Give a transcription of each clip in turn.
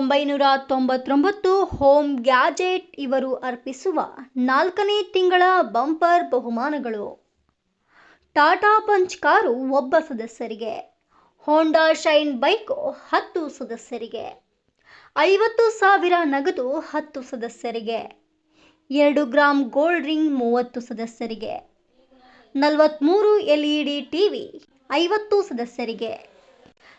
ಒಂಬೈನೂರ ತೊಂಬತ್ತೊಂಬತ್ತು home gadget ಇವರು ಅರ್ಪಿಸುವ ನಾಲ್ಕನೇ ತಿಂಗಳ ಬಂಪರ್ ಬಹುಮಾನಗಳು. ಟಾಟಾ ಪಂಚ್ ಕಾರು ಒಬ್ಬ ಸದಸ್ಯರಿಗೆ, ಹೋಂಡಾ ಶೈನ್ ಬೈಕು ಹತ್ತು ಸದಸ್ಯರಿಗೆ, ಐವತ್ತು ಸಾವಿರ ನಗದು ಹತ್ತು ಸದಸ್ಯರಿಗೆ, ಎರಡು ಗ್ರಾಂ ಗೋಲ್ಡ್ ರಿಂಗ್ ಮೂವತ್ತು ಸದಸ್ಯರಿಗೆ ನಲವತ್ತ್ಮೂರು L E D T V ಐವತ್ತು ಸದಸ್ಯರಿಗೆ.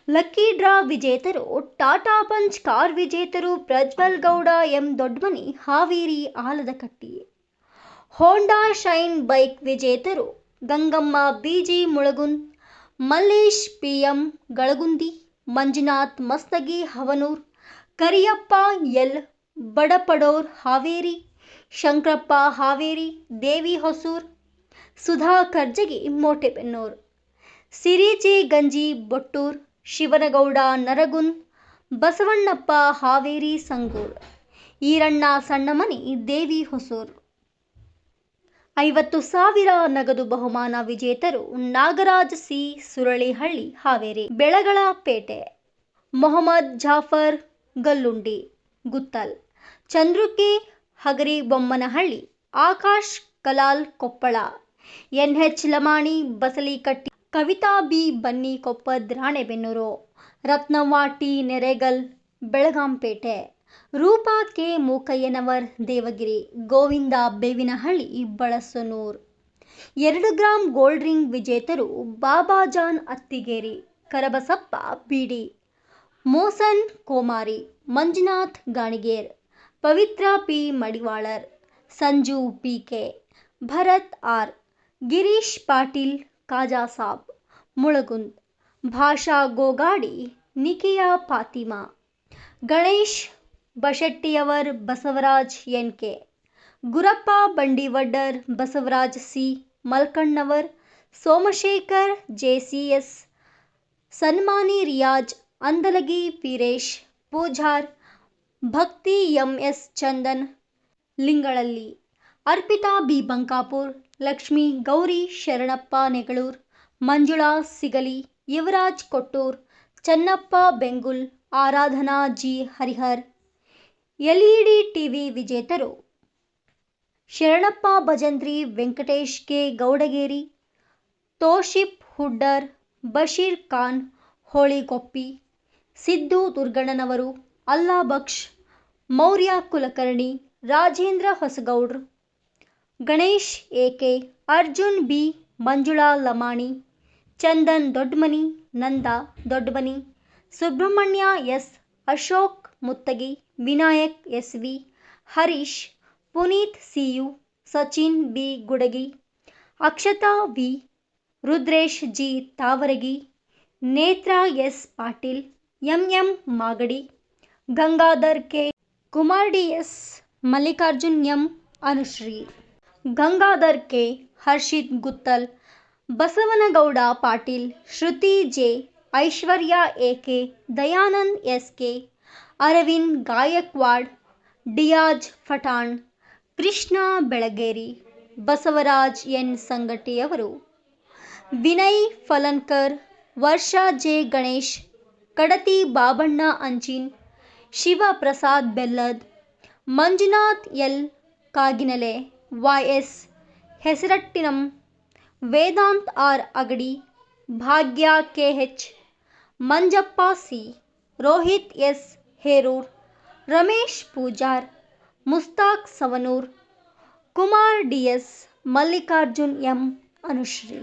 ಲಕ್ಕಿ ಡ್ರಾ ವಿಜೇತರು Tata Punch car ವಿಜೇತರು Prajwal Gowda M Dodmani Haveri Aladakatti Honda shine bike ವಿಜೇತರು, Gangamma BG Mulgund, Mallesh PM Galagundi, Manjunath Mastagi Havanur, Kariyappa L Badapador Haveri, Shankarappa Haveri, Devi Hosur Sudha Karjagi Motebennur, Siriji Ganji Bottur Shivanagowda, ನರಗುನ್, Basavannappa, Haveri, Sangur. Iranna, Sannamani, ದೇವಿ, ಹೊಸೂರ್. ಐವತ್ತು ಸಾವಿರ ನಗದು ಬಹುಮಾನ ವಿಜೇತರು Nagaraj C. Suralihalli, Haveri. Belagala Pete. Mohammed Jafar, Gallundi, Guttal. Chandruki, Hagari Bommanahalli, Akash Kalal Koppal. NH Lamani, Basalikatti Kavitha B Banni Koppad Ranebennur Ratnavva T Neregal, Belagampete, Roopa K Mookayyanavar, Devagiri, Govinda Bevinahalli, Balasanur. ಎರಡು gram gold ring ವಿಜೇತರು Babajan Attigeri, Karabasappa BD, Mosan Komari, Manjunath Ganiger, Pavitra P Madivalar, Sanju P K, Bharat R, Girish Patil Kajasab Mulgund. Bhasha Gogadi Nikiya Fatima Ganesh Bashettiyavar Basavaraj N K. Gurappa Bandivaddar Basavaraj C. Malkannavar. Somashekhar J C S. Sanmani Riyaz, Andalagi Veeresh, Pujar, Bhakti M S Chandan. Lingalalli Arpita B Bankapur, Lakshmi Gowri Sharanappa Negalur. Manjula Sigali, Yuvaraj Kottur, Channappa Bengul, Aradhana G Harihar LED TV ವಿಜೇತರು. Sharanappa Bhajantri Venkatesh K Goudageri, Toship Huddar, Basheer Khan Holigoppi Siddu Durgannanavaru, Allah Baksh, Maurya Kulkarni, Rajendra Hosagoudar. Ganesh AK Arjun B, Manjula Lamani Chandan Dodmani Nanda Dodmani Subrahmanya S. Ashok Muttagi, Vinayak S. V. Harish, Puneet C. U. Sachin B. Gudagi, Akshata V. Rudresh G. Tavaragi, Netra S. Patil, M. M. Magadi, Gangadhar K. Kumar D. S. Mallikarjun M. Anushree, Gangadhar K. Harshit Guttal Basavanagouda Patil, Shruti J, Aishwarya AK, Dayanand S K Aravind Gaikwad, Diyaz Pathan Krishna Belageri, Basavaraj N Sangatiyavaru Vinay Phalankar, Varsha J Ganesh, Kadati Babanna Anchin, Shivaprasad Bellad, Manjunath L Kaginale YS Hesarattinam Vedant R Agadi Bhagya KH Manjappa C Rohit S Herur Ramesh Pujar Mustak Savanur Kumar DS Mallikarjun M Anushree